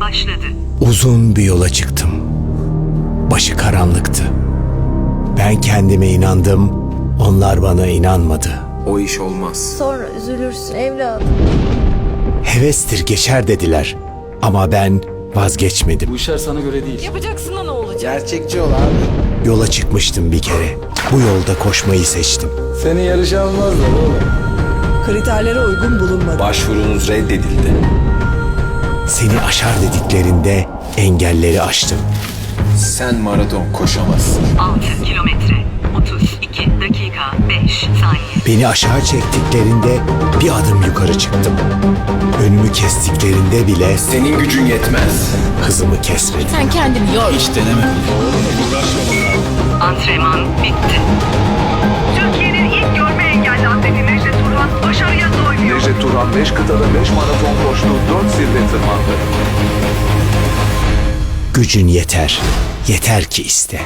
başladı. Uzun bir yola çıktım. Başı karanlıktı. Ben kendime inandım, onlar bana inanmadı. O iş olmaz. Sonra üzülürsün evladım. Hevestir geçer dediler. Ama ben vazgeçmedim. Bu işler sana göre değil. Yapacaksın da ne olacak? Gerçekçi ol abi. Yola çıkmıştım bir kere. Bu yolda koşmayı seçtim. Seni yarışa almazlar oğlum. Kriterlere uygun bulunmadı. Başvurunuz reddedildi. Seni aşar dediklerinde engelleri aştım. Sen maraton koşamazsın. 6 kilometre. 32 dakika 5 saniye. Beni aşağı çektiklerinde bir adım yukarı çıktım. Önümü kestiklerinde bile Senin gücün yetmez. hızımı kesmedim. Sen kendini yor. Hiç deneme. 5 kıtada 5 maraton koştu, 4 zirve tırmandı. Gücün yeter. Yeter ki iste.